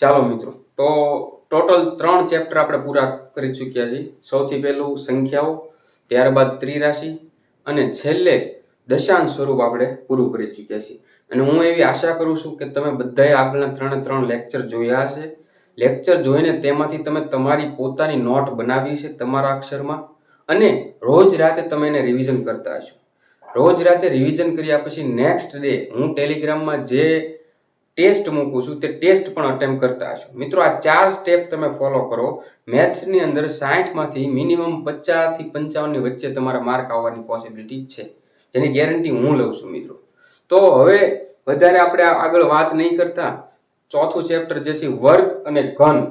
ચાલો મિત્રો, તો ટોટલ ત્રણ ચેપ્ટર આપણે પૂરા કરી ચૂક્યા છીએ. સૌથી પહેલું સંખ્યાઓ, ત્યારબાદ ત્રિરાશિ અને છેલ્લે દશાંશ સ્વરૂપ આપણે પૂરું કરી ચૂક્યા છીએ. અને હું એવી આશા કરું છું કે તમે બધાએ આગળના ત્રણે ત્રણ લેક્ચર જોયા હશે. લેક્ચર જોઈને તેમાંથી તમે તમારી પોતાની નોટ બનાવી છે તમારા અક્ષરમાં અને રોજ રાતે તમે એને રિવિઝન કરતા હશો. રોજ રાતે રિવિઝન કર્યા પછી નેક્સ્ટ ડે હું ટેલિગ્રામમાં જે ટેસ્ટ મૂકું છું, તે ટેસ્ટ પણ અટેમ્પ કરતા હશો. મિત્રો, આ ચાર સ્ટેપ તમે ફોલો કરો. મેથ્સની અંદર સાઠમાંથી મિનિમમ પચાસથી પંચાવનની વચ્ચે તમારા માર્ક આવવાની પોસિબિલિટી છે. જેની ગેરંટી હું લઉં છું, મિત્રો. તો હવે વધારે આપણે આગળ વાત નહીં કરતા. ચોથું ચેપ્ટર જે છે, વર્ગ અને ઘન.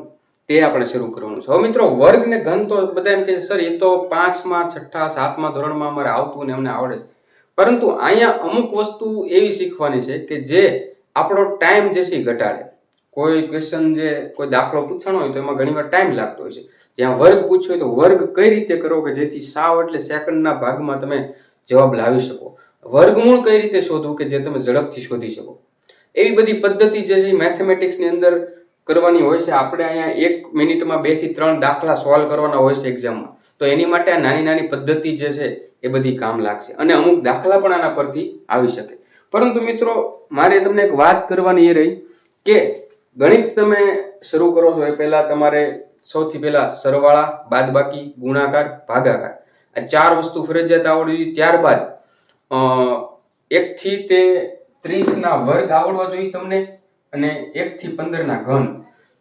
તે આપણે શરૂ કરવાનું છે. હવે મિત્રો, વર્ગ ને ઘન તો બધા એમ કહે છે, સર, એ તો પાંચમા, છઠ્ઠા, સાતમા ધોરણમાં અમારે આવતું ને અમને આવડે છે. પરંતુ અહીંયા અમુક વસ્તુ એવી શીખવાની છે કે જે આપણો ટાઈમ જે છે એ ઘટાડે. કોઈ ક્વેશ્ચન જે, કોઈ દાખલો પૂછવાનો હોય તો એમાં ઘણીવાર ટાઈમ લાગતો હોય છે. જ્યાં વર્ગ પૂછ્યો હોય તો વર્ગ કઈ રીતે કરો કે જેથી સાવ એટલે સેકન્ડના ભાગમાં તમે જવાબ લાવી શકો. વર્ગમૂળ કઈ રીતે શોધવું કે જે તમે ઝડપથી શોધી શકો? એવી બધી પદ્ધતિ જે છે મેથેમેટિક્સની અંદર કરવાની હોય છે. આપણે અહીંયા એક મિનિટમાં બેથી ત્રણ દાખલા સોલ્વ કરવાના હોય છે એક્ઝામમાં તો એની માટે આ નાની નાની પદ્ધતિ જે છે એ બધી કામ લાગશે. અને અમુક દાખલા પણ આના પરથી આવી શકે. પરંતુ મિત્રો, મારે તમને એક વાત કરવાની એ રહી કે ગણિત તમે શરૂ કરો છો એ પહેલા તમારે સૌથી પહેલા સરવાળા, બાદબાકી, ગુણાકાર, ભાગાકાર. આ ચાર વસ્તુ ફરજિયાત આવડવી જોઈએ. ત્યારબાદ એકથી તે ત્રીસના વર્ગ આવડવા જોઈએ તમને અને એકથી પંદરના ઘન,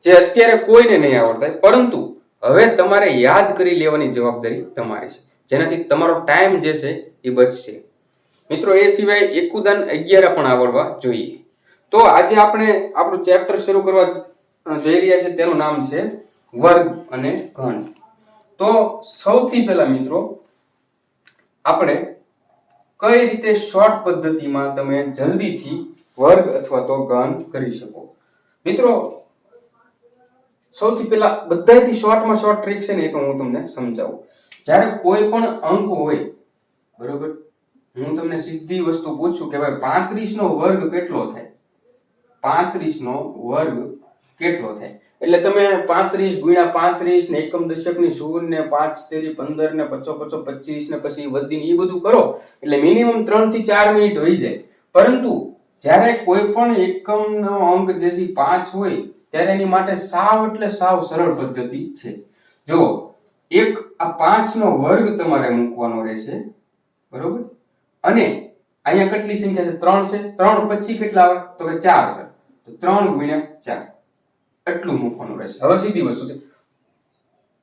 જે અત્યારે કોઈને નહીં આવડતા. પરંતુ હવે તમારે યાદ કરી લેવાની જવાબદારી તમારી છે. જેનાથી તમારો ટાઈમ જે છે એ બચશે. મિત્રો, એ સિવાય એકુદાન અગિયાર પણ આવડવા જોઈએ. તો આજે આપણે આપણું ચેપ્ટર શરૂ કરવા જઈ રહ્યા છે તેનું નામ છે વર્ગ અને ઘન. તો સૌથી પહેલા મિત્રો, આપણે કઈ રીતે શોર્ટ પદ્ધતિમાં તમે જલ્દીથી વર્ગ અથવા તો ઘન કરી શકો? મિત્રો, સૌથી પહેલા બધાથી શોર્ટમાં શોર્ટ ટ્રીક છે ને એ તો હું તમને સમજાવું. જ્યારે કોઈ પણ અંક હોય, બરોબર હું તમને સીધી વસ્તુ પૂછું કે ભાઈ પાંત્રીસ નો વર્ગ કેટલો થાય? પાંત્રીસ નો વર્ગ કેટલો થાય? એટલે તમે પાંત્રીસ ગુણ્યા પાંત્રીસ ને એકમ દશકની શૂન્ય ને પાંચ તેરી પંદર ને પચો પચો પચીસ ને પછી વધીને એ બધું કરો. એટલે મિનિમમ ત્રણથી ચાર મિનિટ હોઈ જાય. પરંતુ જ્યારે કોઈ પણ એકમ નો અંક જે પાંચ હોય, ત્યારે એની માટે સાવ એટલે સાવ સરળ પદ્ધતિ છે. જો એક આ પાંચ નો વર્ગ તમારે મૂકવાનો રહેશે, બરોબર? અને અહીંયા કેટલી સંખ્યા છે? ત્રણ છે. ત્રણ પછી કેટલા આવે? તો કે ચાર છે. તો ત્રણ ગુણ્યા ચાર. એટલું મૂકવાનું રહેશે. હવે સીધી વસ્તુ છે.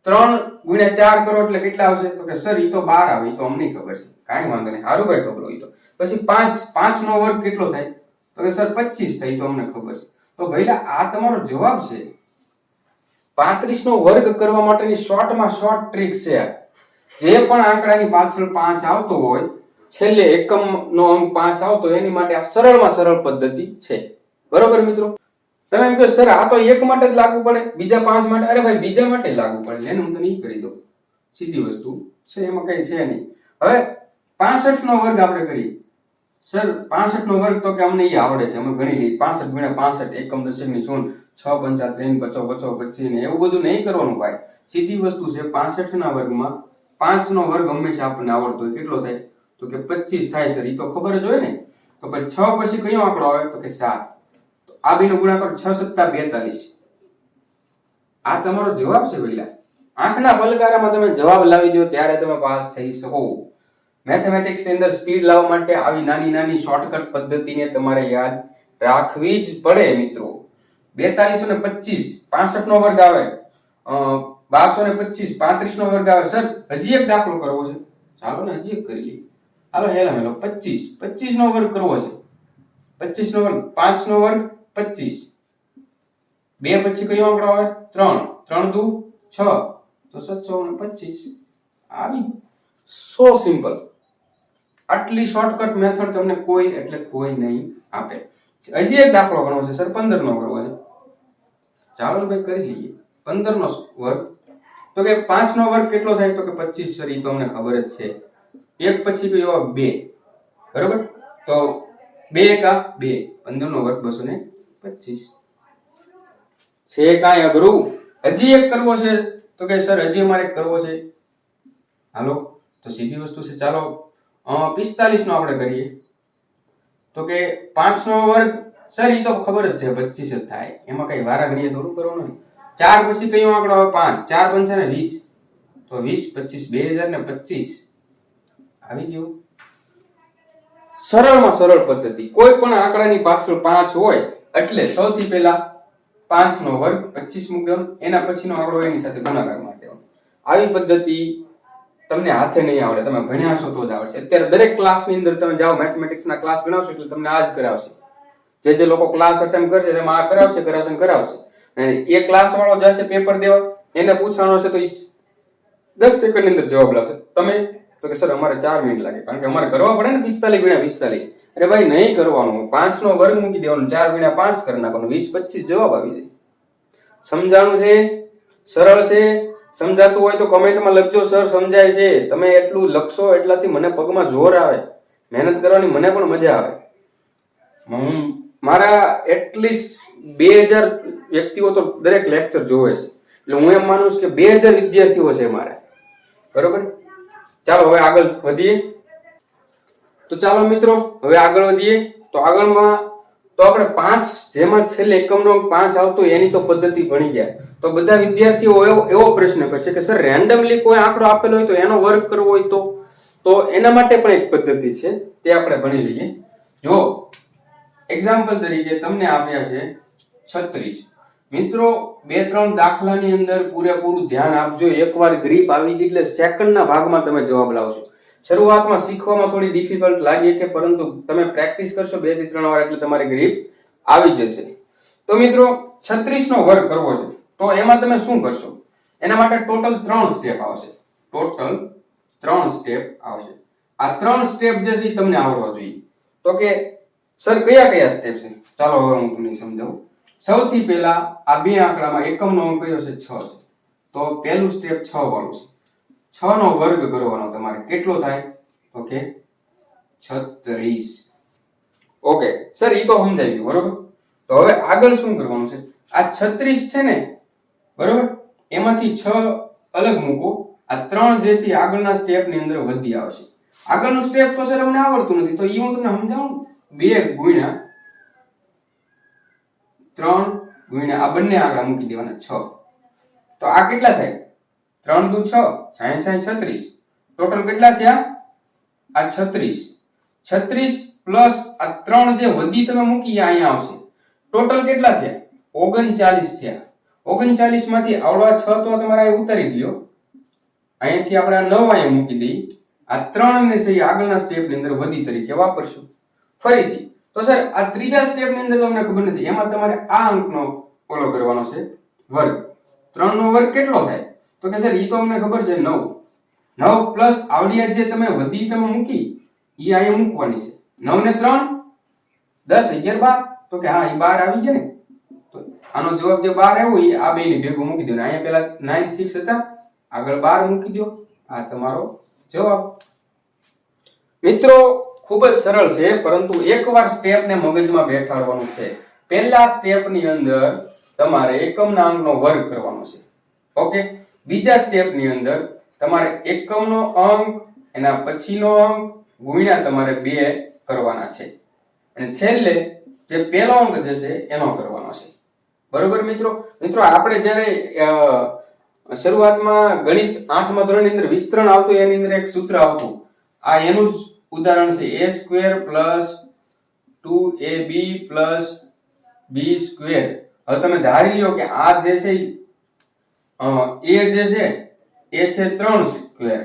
ત્રણ ગુણ્યા ચાર કરો એટલે કેટલા આવશે? તો કે સર, ઈ તો બાર આવે. તો અમને ખબર છે. કાંઈ વાંધો નહીં. હારું ભાઈ ખબર હોય તો. પછી પાંચ. પાંચ નો વર્ગ કેટલો થાય? તો કે સર, પચીસ થાય. તો અમને ખબર છે. તો ભઈલા, આ તમારો જવાબ છે. પાંત્રીસ નો વર્ગ કરવા માટેની શોર્ટમાં શોર્ટ ટ્રીક છે. જે પણ આંકડાની પાછળ પાંચ આવતો હોય છેલ્લે એકમ નો અંક પાંચ આવતો એની માટે આ સરળમાં સરળ પદ્ધતિ છે. બરોબર મિત્રો? તમે એમ કહો, સર, આ તો એક માટે જ લાગુ પડે, બીજા પાંચ માટે? અરે ભાઈ, બીજા માટે લાગુ પડે એને હું તને ઈ કરી દઉં. સીધી વસ્તુ છે, એમાં કઈ છે નહીં. હવે પાસઠ નો વર્ગ આપણે કરીએ. સર પાસઠ નો વર્ગ તો કે અમને એ આવડે છે, અમે ગણી લઈએ. પાસઠ ગુણ્યા પાસઠ, એકમ દશકની શૂન્ય છ પંચા ત્રણ, પચો પચો, પચી ને એવું બધું નહીં કરવાનું ભાઈ. સીધી વસ્તુ છે પાસઠ ના વર્ગમાં પાંચ નો વર્ગ હંમેશા આપણને આવડતો હોય. કેટલો થાય? તો કે પચીસ થાય સર ઈ તો ખબર જ હોય ને. તો પછી છ પછી કયો આંકડો આવે? તો કે સાત. તો આ બેનો ગુણાકાર છ સત્તા બેતાલીસ. આ તમારો જવાબ છે પહેલા આંખના પલકારામાં તમે જવાબ લાવી દો, ત્યારે તમે પાસ થઈ શકો. મેથેમેટિક્સની અંદર સ્પીડ લાવવા માટે આવી નાની નાની શોર્ટકટ પદ્ધતિને તમારે યાદ રાખવી જ પડે મિત્રો. બેતાલીસો ને પચીસ પાસઠ નો વર્ગ આવે. બારસો ને પચીસ પાંત્રીસ નો વર્ગ આવે. સર, હજી એક દાખલો કરવો છે. ચાલો ને, હજી એક કરી લઈએ. હાલો, હેલા મેલો પચીસ પચીસ નો વર્ગ કરવો છે. પચીસ નો વર્ગ પાંચ નો વર્ગ પચીસ બે પછી કયો આંકડો આવે? ત્રણ. ત્રણ દુ, છ. તો સત્સો ને પચીસ આવી. So simple. આટલી શોર્ટકટ મેથડ તમને કોઈ, એટલે કોઈ નહીં આપે. હજી એક દાખલો ગણવો છે, સર પંદર નો કરવો છે. ચાલો ભાઈ, કરી લઈએ. પંદર નો વર્ગ. તો કે પાંચ નો વર્ગ કેટલો થાય? તો કે પચીસ સર એ તો અમને ખબર જ છે. એક પછી કયો આવે? બે. બરોબર? તો બે એકા બે. પંદર નો વર્ગ બસો ને પચીસ. છે કાંઈ અઘરું? હજી એક કરવો છે. તો કે સર, હજી અમારે કરવો છે. હાલો, તો સીધી વસ્તુ છે. ચાલો પિસ્તાલીસ નો આપણે કરીએ. તો કે પાંચ નો વર્ગ, સર એ તો ખબર જ છે, પચીસ જ થાય. એમાં કઈ વારા ઘડીએ થોડું કરવાનું નહીં ચાર પછી કયો આંકડો આવે? પાંચ. ચાર પંચા ને વીસ. તો વીસ, પચીસ, બે હજાર ને પચીસ. આવી ગયું? સરળમાં સરળ પદ્ધતિ. કોઈ પણ આંકડાની પાછળ પાંચ હોય, એટલે સૌથી પહેલા પાંચ નો વર્ગ પચીસ મૂક્યો એના પછીનો આંકડો એની સાથે ગુણાકાર માટે આવી પદ્ધતિ તમને હાથે નહીં આવડે. તમે ભણ્યા છો તો જ આવડશે. અત્યારે દરેક ક્લાસની અંદર તમે જાઓ મેથમેટિક્સના ક્લાસ ગણાવશો એટલે તમને આ જ કરાવશે. જે જે લોકો ક્લાસ અટેમ્પ કરશે, તેમાં આ કરાવશે કરાવશે કરાવશે. એ ક્લાસ વાળો જશે પેપર દેવા, એને પૂછવાનો છે તો ઈ દસ સેકન્ડની અંદર જવાબ લાવશે. તમે તો કે, સર, અમારે ચાર મિનિટ લાગે. કારણ કે અમારે કરવા પડે ને પિસ્તાલીસ ગુણ્યા પિસ્તાલીસ. અરે ભાઈ, નહીં કરવાનું. પાંચ નો વર્ગ મૂકી દેવાનો. ચાર ગુણ્યા પાંચ કરી નાખવાનો. વીસ, પચીસ જવાબ આવી જાય. સમજાણું છે? સરળ છે? સમજાતું હોય તો કમેન્ટમાં લખજો, સર, સમજાય છે. તમે એટલું લખશો એટલાથી મને પગમાં જોર આવે. મહેનત કરવાની મને પણ મજા આવે. હું, મારા એટલીસ્ટ બે હજાર વ્યક્તિઓ તો દરેક લેક્ચર જોવે છે. એટલે હું એમ માનું છું કે બે હજાર વિદ્યાર્થીઓ છે મારા. બરોબર? ચાલો હવે આગળ વધીએ. તો ચાલો મિત્રો, હવે આગળ વધીએ. તો આગળમાં તો આપણે પાંચ જેમાં છેલ્લે એકમનો પાંચ આવતો એની તો પદ્ધતિ ભણી ગયા. તો બધા વિદ્યાર્થીઓ એવો એવો પ્રશ્ન કરશે કે, સર રેન્ડમલી કોઈ આંકડો આપેલો હોય તો એનો વર્ક કરવો હોય તો? તો એના માટે પણ એક પદ્ધતિ છે, તે આપણે ભણી લઈએ. જો એક્ઝામ્પલ તરીકે તમને આપ્યા છે છત્રીસ. મિત્રો, બે, ત્રણ દાખલાની અંદર પૂરેપૂરું ધ્યાન આપજો. એકવાર ગ્રીપ આવી ગઈ એટલે સેકન્ડના ભાગમાં તમે જવાબ લાવશો. શરૂઆતમાં શીખવામાં થોડી ડિફિકલ્ટ લાગે કે પરંતુ તમે પ્રેક્ટિસ કરશો બેથી ત્રણ વાર એટલે તમારી ગ્રીપ આવી જશે. તો મિત્રો છત્રીસ નો વર્ગ કરવો છે. તો એમાં તમે શું કરશો? એના માટે ટોટલ ત્રણ સ્ટેપ આવશે. ટોટલ ત્રણ સ્ટેપ આવશે. આ ત્રણ સ્ટેપ જે છે એ તમને આવડવા જોઈએ. તો કે સર કયા કયા સ્ટેપ છે? ચાલો હવે હું તમને સમજાવું. સૌથી પહેલા આ બે આંકડામાં એકમનો અંક કયો છે? છ છે. તો પહેલું સ્ટેપ છ વાળું છે. છ નો વર્ગ કરવાનો તમારે કેટલો થાય? ઓકે. છત્રીસ. ઓકે. સર એ તો સમજાઈ ગયું, બરોબર? તો હવે આગળ શું કરવાનું છે? આ છત્રીસ છે ને, બરોબર? એમાંથી છ અલગ મૂકો. આ ત્રણ જે છે આગળના સ્ટેપની અંદર વધી આવશે. આગળનું સ્ટેપ તો સર, અમને આવડતું નથી. તો એ હું તમને સમજાવું? બે ગુણ્યા ત્રણ ગુણ્યા, આ બંને આંકડા મૂકી દેવાના છ. તો આ કેટલા થાય? ત્રણ દુ છ સાઈઠ સાઈઠ છત્રીસ. ટોટલ કેટલા થયા? આ છત્રીસ. છત્રીસ પ્લસ આ ત્રણ જે વધી તમે મૂકી અહીંયા આવશે. ટોટલ કેટલા થયા? ઓગણચાલીસ થયા. ઓગણચાલીસમાંથી આવડા છ તો તમારે ઉતારી દો. અહીંયાથી આપણે આ નવ અહીંયા મૂકી દઈએ. આ ત્રણ ને છે આગળના સ્ટેપની અંદર વધી તરીકે વાપરશું. ફરીથી તો સર, આ ત્રીજા સ્ટેપની અંદર તમને ખબર નથી, એમાં તમારે આ અંકનો ફોલો કરવાનો છે, વર્ગ. ત્રણનો વર્ગ કેટલો થાય? તો કે સર એ તો અમને ખબર છે, નવ. નવ પ્લસ આવડિયા જે તમે વધી તમે મૂકી એ અહીંયા મૂકવાની છે. નવ ને ત્રણ, દસ, અગિયાર, બાર. તો કે હા એ બાર આવી ગયા ને. તો આનો જવાબ જે બાર આવ્યો એ આ બે ને ભેગું મૂકી દો. ને અહીંયા પેલા નાઇન સિક્સ હતા. આગળ બાર મૂકી દો. આ તમારો જવાબ. મિત્રો ખૂબ જ સરળ છે, પરંતુ એકવાર સ્ટેપને મગજમાં બેઠાડવાનું છે. પહેલા સ્ટેપની અંદર તમારે એકમના અંકનો વર્ગ કરવાનો છે. ઓકે? બીજા સ્ટેપની અંદર તમારે એકમનો અંક, એના પછીનો અંક ગુણ્યા તમારે બે કરવાના છે. અને છેલ્લે જે પહેલો અંક જશે એનો કરવાનો છે. બરોબર મિત્રો? મિત્રો, આપણે જ્યારે શરૂઆતમાં ગણિત આઠમા ધોરણની અંદર વિસ્તરણ આવતું, એની અંદર એક સૂત્ર આવતું. આ એનું જ ઉદાહરણ છે a square plus two a b plus b square હવે તમે ધારી લો કે આ જે છે એ જે છે, એ છે ત્રણ સ્ક્વેર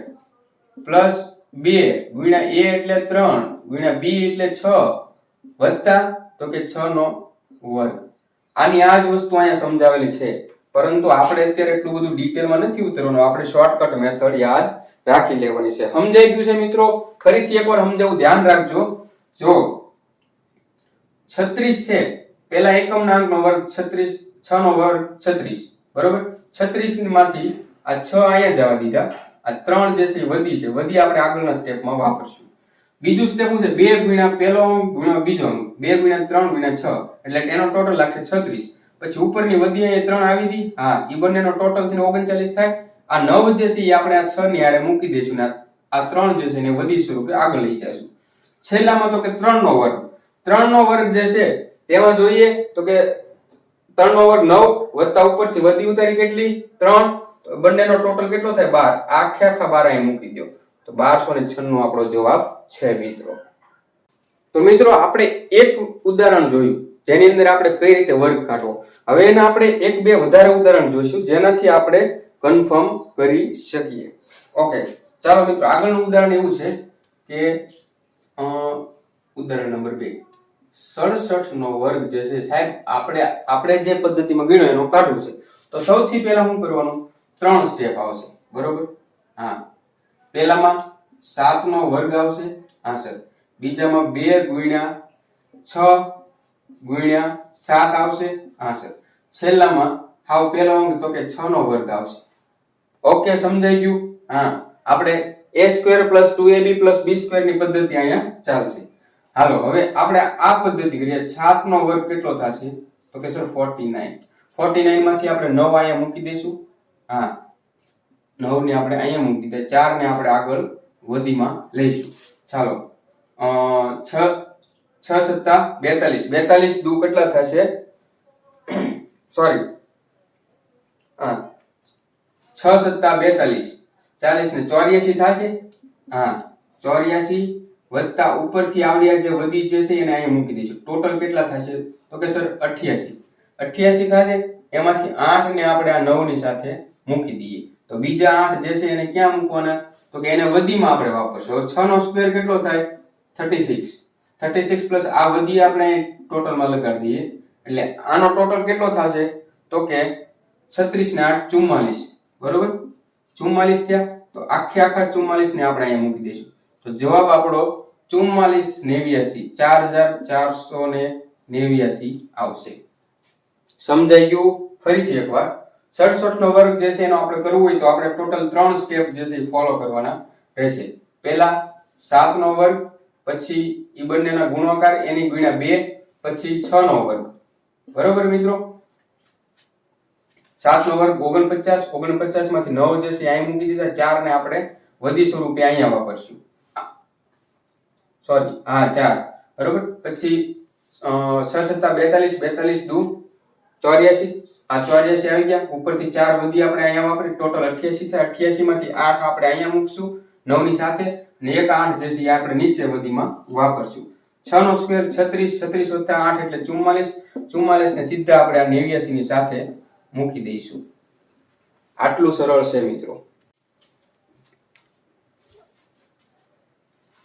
પ્લસ બે ગુણ્યા એ એટલે ત્રણ, ગુણ્યા બી એટલે છ, વત્તા તો કે છ નો વર્ગ. આની આ જ વસ્તુ અહીંયા સમજાવેલી છે. પરંતુ આપણે અત્યારે એટલું બધું ડિટેલમાં નથી ઉતરવાનું. આપણે શોર્ટકટ મેથડ યાદ રાખી લેવાની છે. સમજાઈ ગયું છે મિત્રો? ફરીથી એકવાર સમજાવું. ધ્યાન રાખજો. જો છત્રીસ છે પેલા એકમના અંકનો વર્ગ છત્રીસ, છ નો વર્ગ છત્રીસ. બરોબર? છત્રીસમાંથી આ છ અહીંયા જવા દીધા. આ ત્રણ જે છે વધી છે. વધી આપણે આગળના સ્ટેપમાં વાપરશું. બીજું સ્ટેપ શું છે? બે ગુણ્યા પહેલો અંક ગુણ્યા બીજો અંક. બે ગુણ્યા ત્રણ ગુણ્યા છ. એટલે એનો ટોટલ લાગશે છત્રીસ. પછી ઉપરની વધી એ ત્રણ આવી હતી. હા એ બંનેનો ટોટલ થઈને ઓગણચાલીસ થાય. આ નવ જે છે એ આપણે આ છ ની આરે મૂકી દઈશું ને આ- ત્રણ જે છે એને વધી સ્વરૂપે આગળ લઈ જઈશું છેલ્લામાં તો કે ત્રણ નો વર્ગ. ત્રણ નો વર્ગ જે છે, તેમાં જોઈએ તો કે ત્રણ નો વર્ગ નવ વત્તા ઉપરથી વધી ઉતારી કેટલી? ત્રણ. બંનેનો ટોટલ કેટલો થાય? બાર. આખે આખા બાર અહીં મૂકી દો તો બારસો ને છન્નું આપણો જવાબ છે, મિત્રો. તો મિત્રો, આપણે એક ઉદાહરણ જોયું. જેની અંદર આપણે કઈ રીતે વર્ગ કાઢવો? હવે એના આપણે એક બે વધારે ઉદાહરણ જોઈશું, જેનાથી આપણે કન્ફર્મ કરી શકીએ. ઓકે ચાલો મિત્રો, આગળનું ઉદાહરણ એવું છે કે ઉદાહરણ નંબર બે. સડસઠ નો વર્ગ જે છે, સાહેબ, આપણે આપણે જે પદ્ધતિમાં ગણ્યો એનો કાઢવું છે. તો સૌથી પહેલા શું કરવાનું? ત્રણ સ્ટેપ આવશે. બરોબર? હા. પહેલામાં સાત નો વર્ગ આવશે. હા, સર. બીજામાં બે ગુણ્યા છ ગુણ્યા સાત આવશે હા સર છેલ્લામાં હાવ પહેલો અંક તો કે છ નો વર્ગ આવશે. ઓકે સમજાઈ ગયું? હા. આપણે a square plus two a b plus b સ્ક્વેરની પદ્ધતિ અહીંયા ચાલશે. હાલો, હવે આપણે આ પદ્ધતિ કરીએ. સાત નો વર્ગ કેટલો થશે? તો કે સર 49 49 માંથી આપણે 9 અહીંયા મૂકી દઈશું. હા. 9 ને આપણે અહીંયા મૂકી દઈએ. ચાર ને આપણે આગળ વધીમાં લઈશું. ચાલો. અ 6 6 સત્તા 42 42 દુ કેટલા થશે? સોરી હા. છ સત્તા બેતાલીસ. ચાલીસ ને ચોર્યાસી થશે? હા. ચોર્યાસી વધતા ઉપરથી આવડ્યા જે વધી જે છે એને અહીંયા મૂકી દઈશું. ટોટલ કેટલા થશે? તો કે સર અઠ્યાસી. અઠ્યાસી થશે? એમાંથી આઠ ને આપણે આ નવની સાથે મૂકી દઈએ. તો બીજા આઠ જે છે એને ક્યાં મૂકવાના? તો કે એને વધીમાં આપણે વાપરશું. હવે છ નો સ્ક્વેર કેટલો થાય? Thirty six. Thirty six plus આ વધી આપણે ટોટલમાં લગાડી દઈએ. એટલે આનો ટોટલ કેટલો થશે? તો કે છત્રીસ ને આઠ ચુમ્માલીસ. બરોબર? ચુમ્માલીસ થયા. તો આખે આખા ચુમ્માલીસ ને આપણે અહીંયા મૂકી દઈશું. તો જવાબ આપણો ચુમ્માલીસ નેવ્યાસી. ચાર હજાર ચારસો ને નેવ્યાસી આવશે. સમજાઈ ગયું? ફરીથી એકવાર. સડસઠ નો વર્ગ જે છે એનો આપણે કરવું હોય તો આપણે ટોટલ ત્રણ સ્ટેપ જે છે ફોલો કરવાના રહેશે. પહેલા સાત નો વર્ગ પછી ઈ બંનેના ગુણાકાર, એની ગુણ્યા બે, પછી છ નો વર્ગ. બરોબર મિત્રો? સાત નો વર્ગ ઓગણપચાસ ઓગણપચાસમાંથી નવ જશે અહીં મૂકી દીધા. ચાર ને આપણે વધી સ્વરૂપે અહીંયા વાપરશું. સોરી હા, ચાર. બરોબર? પછી છ સત્તા બેતાલીસ બેતાલીસ દુ, ચોર્યાસી. આ ચોર્યાસી આવી ગયા. ઉપરથી ચાર વધી આપણે અહીંયા વાપરી. ટોટલ અઠ્યાસી થાય. અઠ્યાસી માંથી આઠ આપણે અહીંયા મૂકશું. નવની સાથે ને એક આઠ જે છે એ આપણે નીચે વધીમાં વાપરશું. છ નો સ્ક્વેર છત્રીસ છત્રીસ વત્તા આઠ એટલે ચુમ્માલીસ. ચુમ્માલીસ ને સીધા આપણે આ નેવ્યાસી ની સાથે મૂકી દઈશું. આટલું સરળ છે મિત્રો.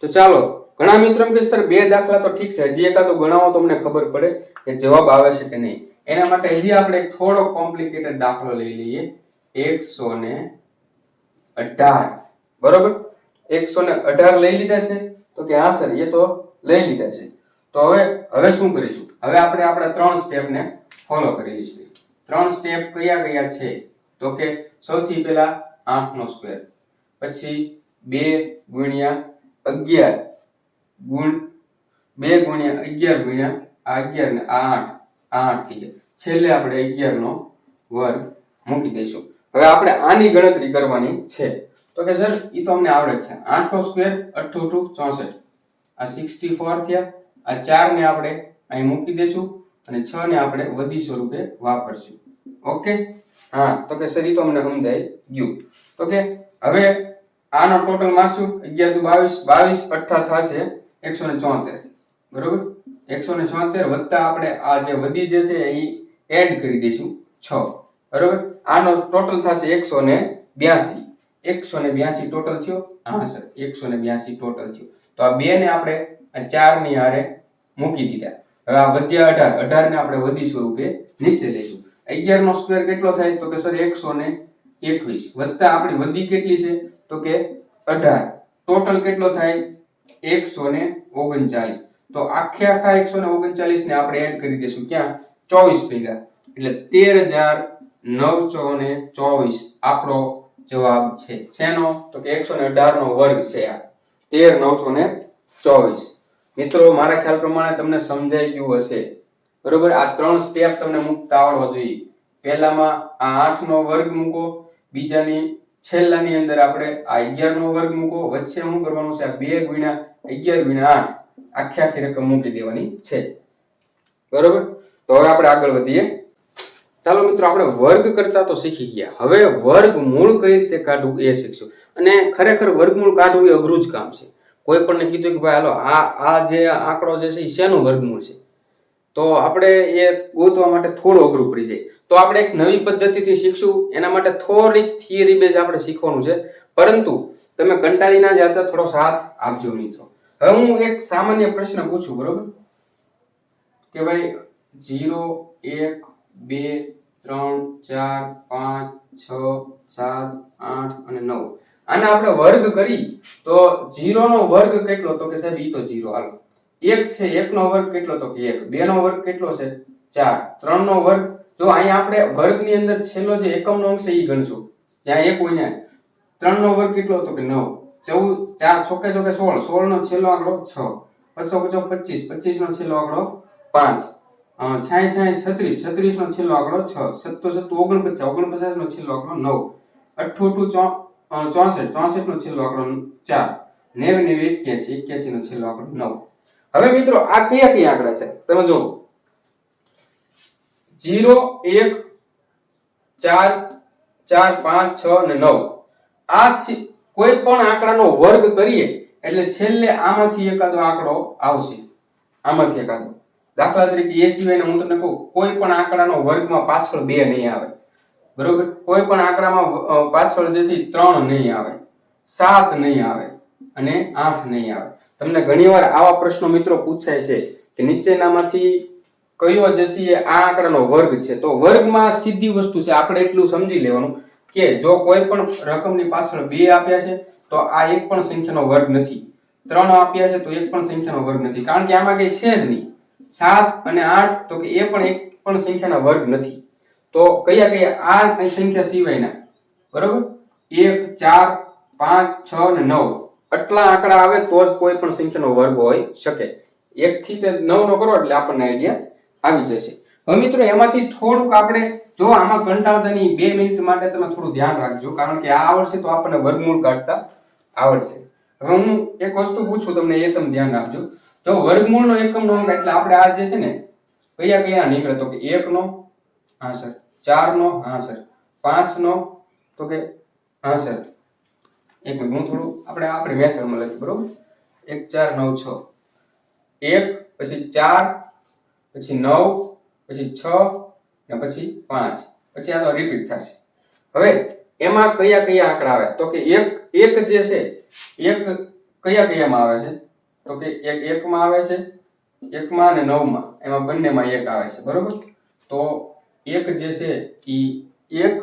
તો ચાલો, ઘણા મિત્રો કે સર, બે દાખલા તો ઠીક છે. હજી એકાદો ગણાવો તો અમને ખબર પડે કે જવાબ આવે છે કે નહીં. એના માટે હજી આપણે થોડો કોમ્પ્લિકેટેડ દાખલો લઈ લઈએ. એકસો ને અઢાર. બરોબર? એકસો ને અઢાર લઈ લીધા છે. તો કે હા સર, એ તો લઈ લીધા છે. તો હવે હવે શું કરીશું? હવે આપણે આપણા ત્રણ સ્ટેપ ને ફોલો કરી લઈશું ત્રણ સ્ટેપ કયા કયા છે? તો કે સૌથી પહેલા આઠનો સ્ક્વેર પછી બે ગુણ્યા અગિયાર ગુણ, બે ગુણ્યા અગિયાર ગુણ્યા આ અગિયાર ને આ આઠ આ આઠ ગયા. છેલ્લે આપણે અગિયાર નો વર્ગ મૂકી દઈશું. હવે આપણે આની ગણતરી કરવાની છે. તો કે સર એ તો અમને આવડે છે. આઠ નો સ્ક્વેર અઠ્ઠોઠું ચોસઠ. આ સિક્સટી ફોર થયા. આ ચાર ને આપણે અહીં મૂકી દઈશું અને છ ને આપણે વધી સ્વરૂપે વાપરશું. ઓકે? હા, તો કે સર, ઈ તો અમને સમજાઈ ગયું. તો કે હવે આનો ટોટલ મારશું અગિયાર દુ બાવીસ બાવીસ અઠ્ઠા થશે એકસો ને ચોતેર. બરોબર? એકસો ને ચોતેર વત્તા આપણે આ જે વધી જે છે એ એડ કરી દઈશું છ. બરોબર? આનો ટોટલ થશે એકસો ને બ્યાસી. એકસો ને બ્યાસી ટોટલ થયો? હા. સર એકસો ને બ્યાસી ટોટલ થયો. તો આ બે ને આપણે આ ચારની હારે મૂકી દીધા. હવે આ વધ્યા અઢાર. અઢાર ને આપણે વધી સ્વરૂપે નીચે લઈશું. અગિયાર નો સ્ક્વેર કેટલો થાય? તો કે સર એકસો ને એકવીસ. વત્તા આપણી વધી કેટલી છે? તો કે અઢાર. ટોટલ કેટલો થાય? એકસો ને ઓગણચાલીસ. તો આખે આખા એકસો ને ઓગણચાલીસ ને આપણે એડ કરી દઈશું ક્યાં? ચોવીસ ભેગા. એટલે તેર હજાર નવસો ને ચોવીસ આપણો જવાબ છે. શેનો? તો કે એકસો ને અઢાર નો વર્ગ છે આ. તેર, નવસો ને ચોવીસ. મિત્રો, મારા ખ્યાલ પ્રમાણે તમને સમજાઈ ગયું હશે. બરોબર? આ ત્રણ સ્ટેપ તમને મૂકતા આવડવા જોઈએ. પહેલામાં આ આઠ નો વર્ગ મૂકો. બીજાની છેલ્લાની અંદર આપણે આ અગિયાર નો વર્ગ મૂકો. વચ્ચે શું કરવાનું છે? આ બે ગુણ્યા અગિયાર ગુણ્યા આઠ. આખી આખી રકમ મૂકી દેવાની છે. બરોબર? તો હવે આપણે આગળ વધીએ. ચાલો મિત્રો, આપણે વર્ગ કરતા તો શીખી ગયા. હવે વર્ગમૂળ કઈ રીતે કાઢવું એ શીખશું. અને ખરેખર વર્ગમૂળ કાઢવું એ અઘરું જ કામ છે. કોઈ પણ કીધું કે ભાઈ, હાલો, આ આ જે આંકડો જે છે એ શેનું વર્ગમૂળ છે? તો આપણે એ ગોતવા માટે થોડું અઘરું પડી જાય. તો આપણે એક નવી પદ્ધતિથી શીખશું. એના માટે થોડીક થિયરી બેઝ આપણે શીખવાનું છે. પરંતુ તમે કંટાળી ના જતા, થોડો સાથ આપજો મિત્રો. હવે હું એક સામાન્ય પ્રશ્ન પૂછું, બરોબર? કે ભાઈ, જીરો, એક, બે ત્રણ, ચાર, પાંચ, છ, સાત, આઠ અને નવ. આના આપણે વર્ગ કરી, તો જીરો નો વર્ગ કેટલો? તો કે સાહેબ, ઈ તો જીરો. હાલો. એક છે એક નો વર્ગ કેટલો? તો કે એક. બે નો વર્ગ કેટલો છે? ચાર. ત્રણ નો વર્ગ, જો અહીંયા આપણે વર્ગની અંદર છેલ્લો જે એકમ નો અંક છે એ ગણશું. જ્યાં એક હોય ને ત્રણ નો વર્ગ કેટલો? તો કે નવ. ચૌદ, ચાર, ચોકે ચોકે સોળ. સોળ નો છેલ્લો આંકડો છ. પચો પચો પચીસ. પચીસ નો છેલ્લો આંકડો પાંચ. છાય છાય છત્રીસ. છત્રીસ નો છેલ્લો આંકડો છ. સત્તો સત્તો ઓગણપચાસ. ઓગણપચાસ નો છેલ્લો આંકડો નવ. અઠ્ઠું અઠ્ઠું ચો અ, ચોસઠ. ચોસઠ નો છેલ્લો આંકડો ચાર. નેવ નેવ એક્યાસી. એક્યાસી નો છેલ્લો આંકડો નવ. હવે મિત્રો આ કયા કયા આંકડા છે? તમે જુઓ. જીરો એક ચાર ચાર પાંચ છ અને નવ. આ કોઈ પણ આંકડાનો વર્ગ કરીએ એટલે છેલ્લે આમાંથી એકાદો આંકડો આવશે. આમાંથી એકાદો. દાખલા તરીકે એ સિવાયને હું તમને કહું, કોઈ પણ આંકડાનો વર્ગમાં પાછળ બે નહીં આવે. બરોબર? કોઈ પણ આંકડામાં પાછળ જે છે ત્રણ નહીં આવે. સાત નહીં આવે અને આઠ નહીં આવે. તમને ઘણીવાર આવા પ્રશ્નો મિત્રો પૂછાય છે કે નીચેનામાંથી કયો જે છે આ આંકડાનો વર્ગ છે? તો વર્ગમાં સીધી વસ્તુ છે, આપણે એટલું સમજી લેવાનું કે જો કોઈ પણ રકમની પાછળ બે આપ્યા છે, તો આ એક પણ સંખ્યાનો વર્ગ નથી. ત્રણ આપ્યા છે, તો એક પણ સંખ્યાનો વર્ગ નથી. કારણ કે આમાં કઈ છે જ નહીં. સાત અને આઠ, તો કે એ પણ એક પણ સંખ્યાના વર્ગ નથી. તો કયા કયા? આ સંખ્યા સિવાયના. બરોબર? એક, ચાર, પાંચ, છ અને નવ. આટલા આંકડા આવે તો જ કોઈ પણ સંખ્યાનો વર્ગ હોઈ શકે. એક થી તે નવ નો કરો એટલે આપણને આઈડિયા આવી જશે. હવે મિત્રો, એમાંથી થોડુંક આપણે, જો આમાં કંટાળતા નહીં બે મિનિટ માટે તમે થોડું ધ્યાન રાખજો, કારણ કે આ આવડશે તો આપણને વર્ગમૂળ કાઢતા આવડશે. હવે હું એક વસ્તુ પૂછું તમને, એ તમે ધ્યાન રાખજો. જો વર્ગમૂળનો એકમનો અંક એટલે આપણે આ જે છે ને, કયા કયા નીકળે? તો કે એક નો હા સર ચાર નો હા સર પાંચ નો તો કે, હા સર. એક મિનિટ, હું થોડું આપણે આપણે મેથડમાં લખી બરોબર? એક, ચાર, નવ, છ. એક, પછી ચાર, પછી નવ, પછી છ, ને પછી પાંચ. પછી આ તો રિપીટ થશે. હવે એમાં કયા કયા આંકડા આવે? તો કે એક એક જે છે, એક કયા કયામાં આવે છે? તો કે એક એકમાં આવે છે, એકમાં અને નવમાં. એમાં બંનેમાં એક આવે છે. બરોબર? તો એક જે છે, ઈ એક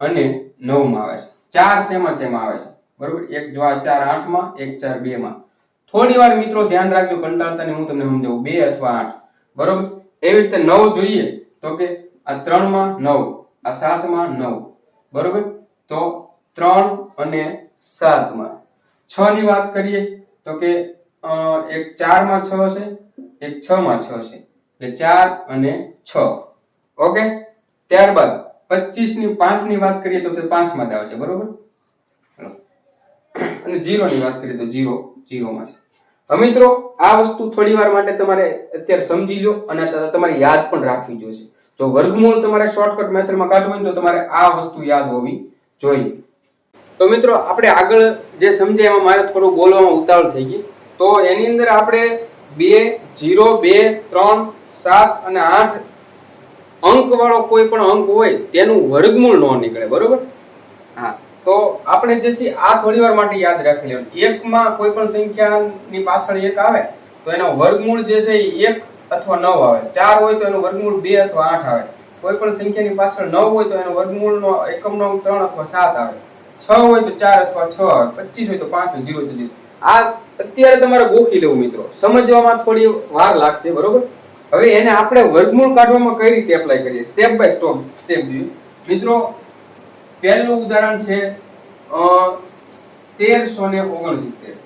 અને નવમાં આવે છે. ચાર શેમાં શેમાં આવે છે. બરોબર? એક જો આ ચાર આઠમાં, એક ચાર બે માં થોડી વાર મિત્રો ધ્યાન રાખજો, કંટાળતા હું તમને સમજાવું. બે અથવા આઠ. બરોબર? એવી રીતે નવ જોઈએ, તો કે આ ત્રણમાં નવ, આ સાતમાં નવ. બરોબર? તો ત્રણ અને સાતમાં છ ની વાત કરીએ તો કે એક ચારમાં છ છે એક છ માં છ છે એટલે ચાર અને છ. ઓકે? ત્યારબાદ પચીસની પાંચની વાત કરીએ તો તે પાંચમાં જ આવે છે, બરોબર? અને જીરો ની વાત કરીએ તો જીરો જીરો માં છે. હવે મિત્રો, આ વસ્તુ થોડી વાર માટે તમારે અત્યારે સમજી લો અને તમારે યાદ પણ રાખવી જોઈએ. જો વર્ગમૂળ તમારે શોર્ટકટ મેથડમાં કાઢવું હોય તો તમારે આ વસ્તુ યાદ હોવી જોઈએ. તો મિત્રો, આપણે આગળ જે સમજાય એમાં મારે થોડું બોલવામાં ઉતાવળ થઈ ગઈ. તો એની અંદર આપણે બે, જીરો, બે, ત્રણ, સાત અને આઠ અંક વાળો કોઈ પણ અંક હોય, તેનું વર્ગમૂળ ન નીકળે, બરોબર? હા. તો આપણે જે છે, આ થોડી વાર માટે યાદ રાખી લેવાનું. એકમાં કોઈ પણ સંખ્યાની પાછળ એક આવે, તો એનો વર્ગમૂળ જે છે, એ એક અથવા નવ આવે. ચાર હોય તો એનું વર્ગમૂળ બે અથવા આઠ આવે. કોઈ પણ સંખ્યાની પાછળ નવ હોય તો એનો વર્ગમૂળનો એકમનો ત્રણ અથવા સાત આવે. છ હોય તો ચાર અથવા છ, પચીસ હોય તો પાંચ જીરો તો જીરો આ અત્યારે તમારે ગોખી લેવું મિત્રો. સમજવામાં થોડી વાર લાગશે, બરોબર? હવે એને આપણે વર્ગમૂળ કાઢવામાં કઈ રીતે એપ્લાય કરીએ? સ્ટેપ બાય સ્ટોપ સ્ટેપ જોઈએ. મિત્રો, પહેલું ઉદાહરણ છે તેરસો ને ઓગણસિત્તેર.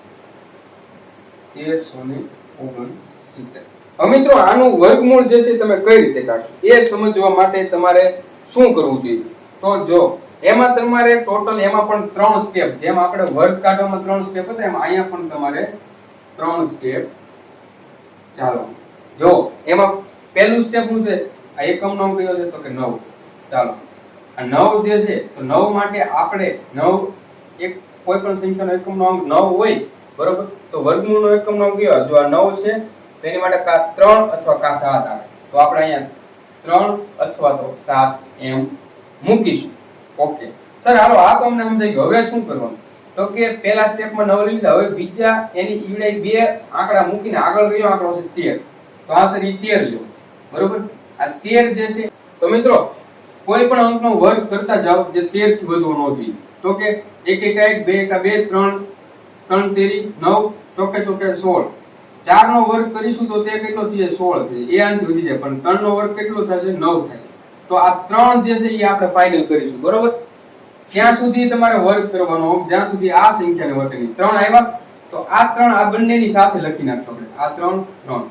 તેરસો ને ઓગણસિત્તેર. હવે મિત્રો, આનું વર્ગમૂળ જે છે તમે કઈ રીતે કાઢશો? એ સમજવા માટે તમારે શું કરવું જોઈએ? તો જો એમાં તમારે ટોટલ એમાં પણ ત્રણ સ્ટેપ જેમ આપણે વર્ગ કાઢવામાં ત્રણ સ્ટેપ હતા, એમ અહીંયા પણ તમારે ત્રણ સ્ટેપ ચાલો. જો, એમાં પહેલું સ્ટેપ શું છે? આ એકમ નો કયો છે? તો કે નવ. ચાલો. આ નવ જે છે, તો નવ માટે આપણે નવ, એક કોઈ પણ સંખ્યાનો એકમનો અંક નવ હોય, બરોબર? તો વર્ગમૂળનો એકમનો અંક કયો? જો આ નવ છે, તો એની માટે કા ત્રણ અથવા કા સાત આવે. તો આપણે અહીંયા ત્રણ અથવા તો સાત એમ મૂકીશું. ઓકે સર હાલો, આ તો અમને સમજાઈ ગયું. હવે શું કરવાનું? તો કે પહેલા સ્ટેપમાં નવ લીધા. હવે બીજા એની ઈવડાઈ બે આંકડા મૂકીને આગળ ગયો આંકડો છે તેર. તો આ સર એ તેર લ્યો. બરોબર? આ તેર જે છે, તો મિત્રો, કોઈ પણ અંકનો વર્ગ કરતા જાઓ જે તેરથી વધુ ન જોઈએ. તો કે એક એક એક, બે એક બે, ત્રણ ત્રણ તેરી, નવ, ચોકે ચોકે સોળ. ચાર નો વર્ગ કરીશું તો તે કેટલો થઈ જાય? સોળ જાય. એ અંત વધી જાય. પણ ત્રણ નો વર્ગ કેટલો થશે? નવ થશે. તો આ ત્રણ જે છે એ આપણે ફાઇનલ કરીશું, બરોબર? ત્યાં સુધી તમારે વર્ગ કરવાનો જ્યાં સુધી આ સંખ્યાને વર્ગ ત્રણ આવ્યા, તો આ ત્રણ આ બંનેની સાથે લખી નાખશો આપણે. આ ત્રણ ત્રણ.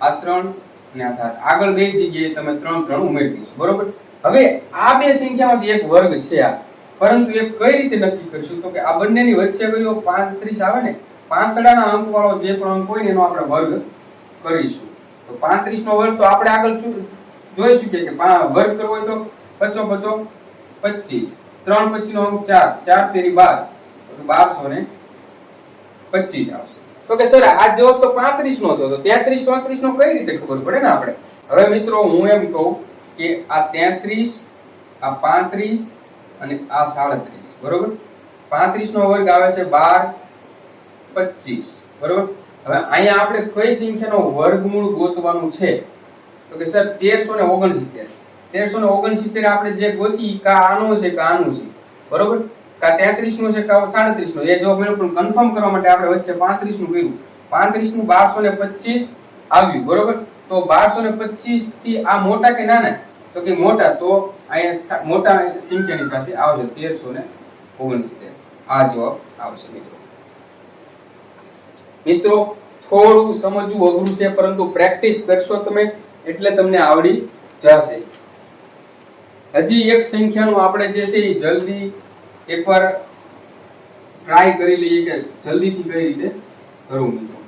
આ ત્રણ અને આ સાત. આગળ બે જગ્યાએ તમે ત્રણ ત્રણ ઉમેરી દઈશું, બરોબર? હવે આ બે સંખ્યામાંથી એક વર્ગ છે આ. પરંતુ એ કઈ રીતે નક્કી કરીશું? તો કે આ બંનેની વચ્ચે કયો પાંત્રીસ આવે ને પાંસડાના અંક વાળો જે પણ અંક હોય ને એનો આપણે વર્ગ કરીશું. તો પાંત્રીસ નો વર્ગ તો આપણે આગળ શું જોઈ શકીએ કે વર્ગ કરવો હોય તો પચો પચો પચીસ. ત્રણ પછીનો અંક ચાર. ચાર તેરી બાર. બારસો ને પચીસ આવશે. તો કે સર, આ જવાબ તો પાંત્રીસ નો થયો તેત્રીસ ચોત્રીસ નો કઈ રીતે ખબર પડે ને આપણે? હવે મિત્રો, હું એમ કહું કે આ તેત્રીસ, આ પાંત્રીસ અને આ સાડત્રીસ. બરોબર? પાંત્રીસ નો વર્ગ આવે છે બાર, પચીસ. બરોબર? હવે અહીંયા આપણે કઈ સંખ્યાનો વર્ગમૂળ ગોતવાનું છે? તો કે સર, તેરસો ને ઓગણસિત્તેર. તેરસો ને ઓગણસિત્તેર આપણે જે ગોતી કા આનું છે, કા આનું છે? બરોબર? કા તેત્રીસનું છે, કા સાડત્રીસનું એ જવાબ મેળવ્યો પણ કન્ફર્મ કરવા માટે આપણે વચ્ચે પાંત્રીસનું કર્યું. પાંત્રીસનું બારસો ને પચીસ આવ્યું, બરોબર? તો બારસો ને પચીસથી આ મોટા કે નાના? તો કે મોટા, તો અહીંયા મોટા સંખ્યાની સાથે આવશે તેરસો ને ઓગણસિત્તેર. આ જવાબ આવશે, મિત્રો. મિત્રો, થોડું સમજવું અઘરું છે, પરંતુ પ્રેક્ટિસ કરશો તમે. એટલે તમને આવડી જશે. હજી એક સંખ્યાનું આપણે જે છે એ જલ્દી એકવાર ટ્રાય કરી લઈએ કે જલ્દીથી કઈ રીતે કરવું મિત્રો.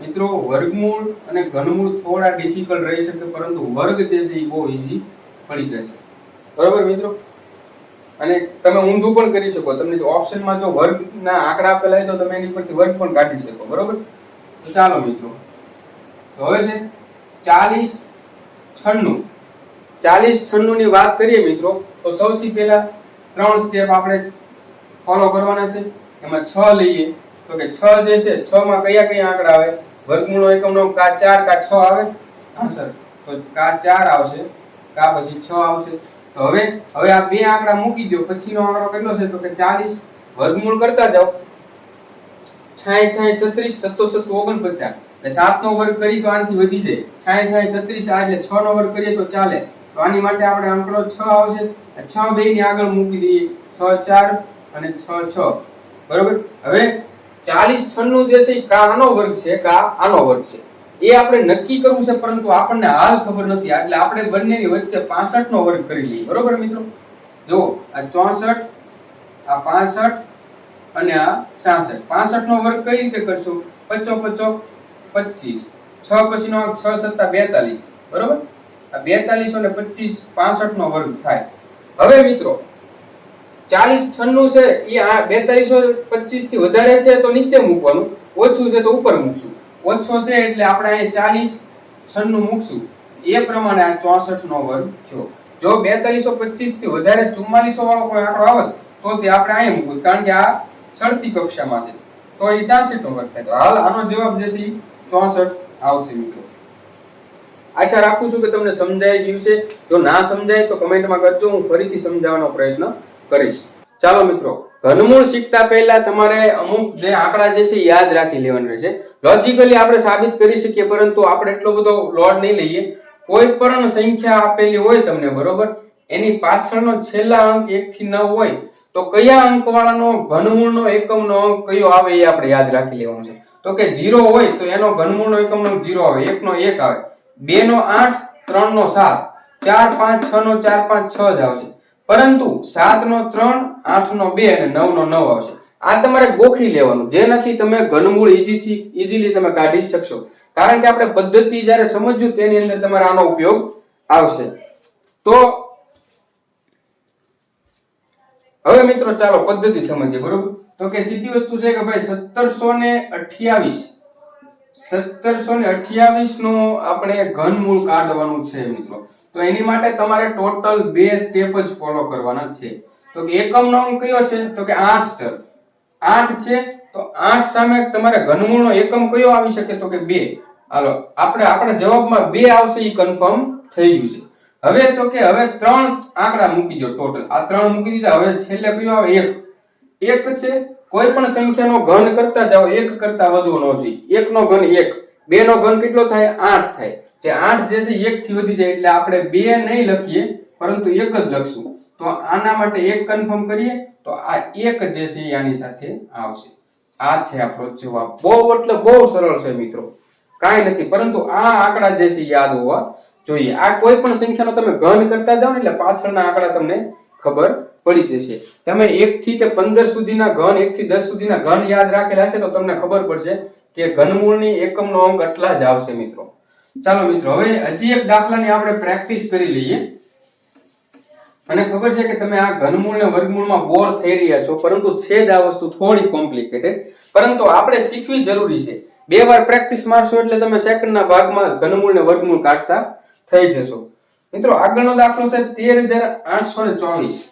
મિત્રો, વર્ગમૂળ અને ઘનમૂળ થોડા ડિફિકલ્ટ રહી શકે, પરંતુ વર્ગ જે છે એ બહુ ઈઝી પડી જશે. બરોબર મિત્રો? અને તમે ઊંધું પણ કરી શકો. તમને જો ઓપ્શનમાં જો વર્ગના આંકડા આપેલા હોય તો તમે એની પરથી વર્ગ પણ કાઢી શકો. બરોબર? તો ચાલો મિત્રો. તો હવે છે ચાલીસ છન્નું. ચાલીસ છન્નુંની વાત કરીએ મિત્રો, તો સૌથી પહેલા ત્રણ સ્ટેપ આપણે ફોલો કરવાના છે. એમાં છ લઈએ. તો કે છ જે છે, છ માં કયા કયા આંકડા આવે? વર્ગમૂળનો એકમનો કા ચાર કા છ આવે? હા સર તો કા ચાર આવશે, કા પછી છ આવશે. તો હવે હવે આ બે આંકડા મૂકી દો પછીનો આંકડો કેટલો છે? તો કે ચાલીસ. વર્ગમૂળ કરતા જાઓ. છાય છાય, છત્રીસ, સત્તો સત્તો, ઓગણપચાસ. એટલે સાત નો વર્ગ કરી તો આનાથી વધી જાય. છાય છાય, છત્રીસ, આ એટલે છ નો વર્ગ કરીએ તો ચાલે. તો આની માટે આપણે આંકડો છ આવશે. છ બે ની આગળ મૂકી દઈએ. છ, ચાર અને છ છ. બરોબર? હવે ચાલીસ, છન્નું જે છે કા આનો વર્ગ છે? કા આનો વર્ગ છે? એ આપણે નક્કી કરવું છે, પરંતુ આપણને હાલ ખબર નથી. એટલે આપણે બંનેની વચ્ચે 65 નો વર્ગ કરી લઈએ. બરોબર મિત્રો? જો આ 64 આ 65 અને આ 66 65 નો વર્ગ કઈ રીતે કરશું? 55 55 પચીસ, છ પછીનો અંક છ સત્તા બેતાલીસ, બરોબર? આ બેતાલીસો ને પચીસ પાસઠ નો વર્ગ થાય. હવે મિત્રો, ચાલીસ છન્નું છે, એ આ બેતાલીસો પચીસથી વધારે છે તો નીચે મૂકવાનું, ઓછું છે તો ઉપર મૂકશું. ઓછો છે એટલે આપણે અહીં ચાલીસ છન્નું મૂકશું. એ પ્રમાણે આ ચોસઠ નો વર્ગ થયો. જો બેતાલીસો પચીસથી વધારે ચુમ્માલીસો વાળો કોઈ આંકડો આવે, તો તે આપણે અહીંયા મૂકવું કારણ કે આ સડતી કક્ષામાં છે. તો એ સાસઠ નો વર્ગ થાય. તો હાલ આનો જવાબ જે છે ચોસઠ આવશે મિત્રો. આશા રાખું છું કે તમને સમજાઈ ગયું છે. જો ના સમજાય તો કમેન્ટમાં કરજો, હું ફરીથી સમજાવવાનો પ્રયત્ન કરીશ. ચાલો મિત્રો, ઘનમૂળ શીખતા પહેલા તમારે અમુક જે આંકડા જે છે યાદ રાખી લેવાનું રહેશે. લોજિકલી આપણે સાબિત કરી શકીએ, પરંતુ આપણે એટલો બધો લોડ નહીં લઈએ. કોઈ પણ સંખ્યા આપેલી હોય તમને, બરોબર? એની પાછળનો છેલ્લા અંક એક થી નવ હોય, તો કયા અંકવાળાનો ઘનમૂળનો એકમનો અંક કયો આવે એ આપણે યાદ રાખી લેવાનું છે. તો કે જીરો હોય તો એનો ઘનમૂળનો એકમનો જીરો આવે, એકનો એક આવે. બે નો આઠ ત્રણ નો સાત. ચાર, પાંચ, છ નો ચાર, પાંચ, છ જ આવશે. પરંતુ સાત નો ત્રણ આઠ નો બે અને નવ નો નવ આવશે. આ તમારે ગોખી લેવાનું. જેનાથી તમે ઘનમૂળ ઈઝીથી, ઈઝીલી તમે કાઢી શકશો. કારણ કે આપણે પદ્ધતિ જ્યારે સમજ્યું તેની અંદર તમારે આનો ઉપયોગ આવશે. તો હવે મિત્રો ચાલો પદ્ધતિ સમજીએ, બરોબર? તો કે સીધી વસ્તુ છે કે ભાઈ સત્તરસો ને અઠ્યાવીસ. સત્તરસો ને અઠ્યાવીસ નો આપણે ઘનમૂળ કાઢવાનું છે મિત્રો. તો એની માટે તમારે ટોટલ બે સ્ટેપ જ ફોલો કરવાના છે. તો કે એકમનો અંક કયો છે? તો કે આઠ, સર. આઠ છે, તો આઠ સામે તમારે ઘનમૂળનો એકમ કયો આવી શકે? તો કે બે. હાલો, આપણે આપણે જવાબમાં બે આવશે એ કન્ફર્મ થઈ ગયું છે. હવે તો કે હવે ત્રણ આંકડા મૂકી દો ટોટલ. આ ત્રણ મૂકી દીધા. હવે છેલ્લે કયો આવે? એક. એક છે, કોઈ પણ સંખ્યાનો ઘન કરતા જાઓ, એક કરતા વધુ ન જોઈએ. એકનો ઘન એક બે નો ઘન કેટલો થાય? આઠ થાય. જે આઠ જે છે, એક થી વધી જાય એટલે આપણે બે નહીં લખીએ, પરંતુ એક જ લખશું. તો આના માટે એક કન્ફર્મ કરીએ, તો આ એક જે છે, આની સાથે આવશે. આ છે આપણો જવાબ. બહુ એટલે બહુ સરળ છે મિત્રો. કાંઈ નથી, પરંતુ આ આંકડા જે છે, યાદ હોવા જોઈએ. આ કોઈ પણ સંખ્યાનો તમે ઘન કરતા જાઓ એટલે પાછળના આંકડા તમને ખબર પડી જશે. તમે એક થી તે પંદર સુધીના ઘન એક થી દસ સુધીના ઘન યાદ રાખેલા છે તો તમને ખબર પડશે કે ઘનમૂળની એકમનો અંક આટલા જ આવશે મિત્રો. ચાલો મિત્રો, હવે હજી એક દાખલાની આપણે પ્રેક્ટિસ કરી લઈએ. મને ખબર છે કે તમે આ ઘનમૂળ ને વર્ગમૂળમાં બોર થઈ રહ્યા છો, પરંતુ છેદ આ વસ્તુ થોડી કોમ્પ્લિકેટેડ. પરંતુ આપણે શીખવી જરૂરી છે. બે વાર પ્રેક્ટિસ મારશો એટલે તમે સેકન્ડના ભાગમાં ઘનમૂળ ને વર્ગમૂળ કાઢતા થઈ જશો. મિત્રો, આગળનો દાખલો છે તેર હજાર આઠસો ને ચોવીસ.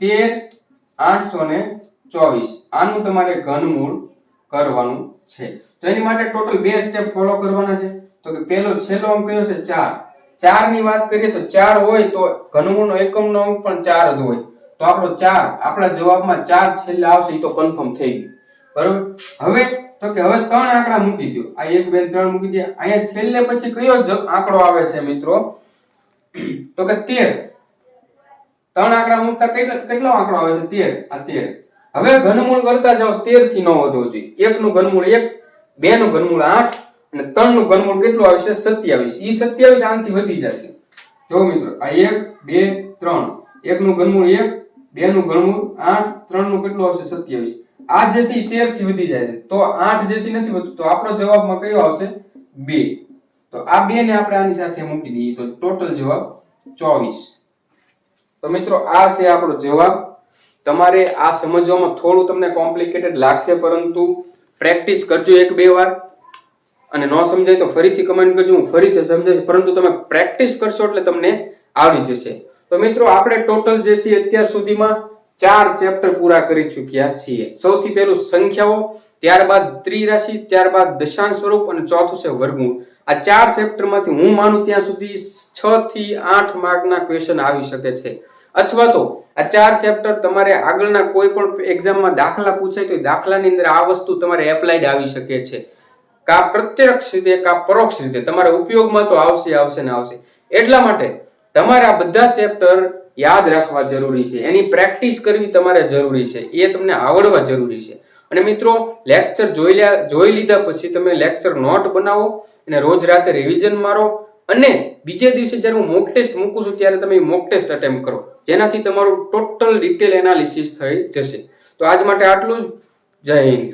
તેર, આઠસો ને ચોવીસ. આનું તમારે ઘનમૂળ કરવાનું છે. તો એની માટે ટોટલ બે ફોલો કરવાના છે. તો કે પહેલો છેલ્લો અંક કયો છે? ચાર. ચારની વાત કરીએ તો ચાર હોય તો ઘનમૂળનો એકમનો અંક પણ ચાર જ હોય. તો આપણો ચાર, આપણા જવાબમાં ચાર છેલ્લે આવશે એ તો કન્ફર્મ થઈ ગયું. બરોબર? હવે, તો કે હવે ત્રણ આંકડા મૂકી દો આ એક, બે, ત્રણ મૂકી દે અહીંયા છેલ્લે પછી કયો આંકડો આવે છે મિત્રો? તો કે તેર. ત્રણ આંકડા મૂકતા કેટલો આંકડો આવે છે? તેર. આ તેર. હવે ઘનમૂળ કરતા જાઓ. તેરથી ન વધવો જોઈએ. એક નું ઘનમૂળ એક બે નું ઘનમૂળ આઠ, અને ત્રણનું ઘનમૂળ કેટલું આવશે? સત્યાવીસ. ઈ સત્યાવીસ આનાથી વધી જશે. જો મિત્રો, આ એક, બે, ત્રણ. એક નું ઘનમૂળ એક બે નું ઘનમૂળ આઠ ત્રણનું કેટલું આવશે? સત્યાવીસ. આ જે છે તેરથી વધી જાય છે. તો આઠ જે છે નથી વધતું. તો આપણો જવાબમાં કયો આવશે? બે. તો આ બે ને આપણે આની સાથે મૂકી દઈએ. તો ટોટલ જવાબ ચોવીસ. તો મિત્રો, આ છે આપણો જવાબ. તમારે આ સમજવામાં થોડું તમને કોમ્પ્લિકેટેડ લાગશે, પરંતુ પ્રેક્ટિસ કરજો એક બે વાર. અને ન સમજાય તો ફરીથી કમેન્ટ કરજો, હું ફરીથી સમજાવીશ, પરંતુ તમે પ્રેક્ટિસ કરશો એટલે તમને આવડી જશે. તો મિત્રો, આપણે ટોટલ જે છે અત્યાર સુધીમાં ચાર ચેપ્ટર પૂરા કરી ચૂક્યા છીએ. સૌથી પહેલું સંખ્યાઓ, ત્યારબાદ ત્રિરાશિ, ત્યારબાદ દશાંશ સ્વરૂપ અને ચોથું છે વર્ગમૂળ. આ ચાર ચેપ્ટરમાંથી હું માનું ત્યાં સુધી છ થી આઠ માર્કના ક્વેશ્ચન આવી શકે છે. અથવા તો આ ચાર ચેપ્ટર તમારે આગળના કોઈ પણ એક્ઝામમાં દાખલા પૂછાય તો દાખલાની અંદર આ વસ્તુ તમારે એપ્લાઇડ આવી શકે છે. કા પ્રત્યક્ષ રીતે, કા પરોક્ષ રીતે તમારે ઉપયોગમાં તો આવશે આવશે ને આવશે. એટલા માટે તમારે આ બધા ચેપ્ટર યાદ રાખવા જરૂરી છે. એની પ્રેક્ટિસ કરવી તમારે જરૂરી છે. એ તમને આવડવા જરૂરી છે. અને મિત્રો લેક્ચર જોઈ લ્યા, જોઈ લીધા પછી તમે લેક્ચર નોટ બનાવો અને રોજ રાતે રિવિઝન મારો. અને બીજે દિવસે જ્યારે હું મોક ટેસ્ટ મૂકું છું ત્યારે તમે મોક ટેસ્ટ અટેમ્પ કરો. જેનાથી તમારું ટોટલ ડિટેલ એનાલિસિસ થઈ જશે. તો આજ માટે આટલું જ. જય હિન્દ.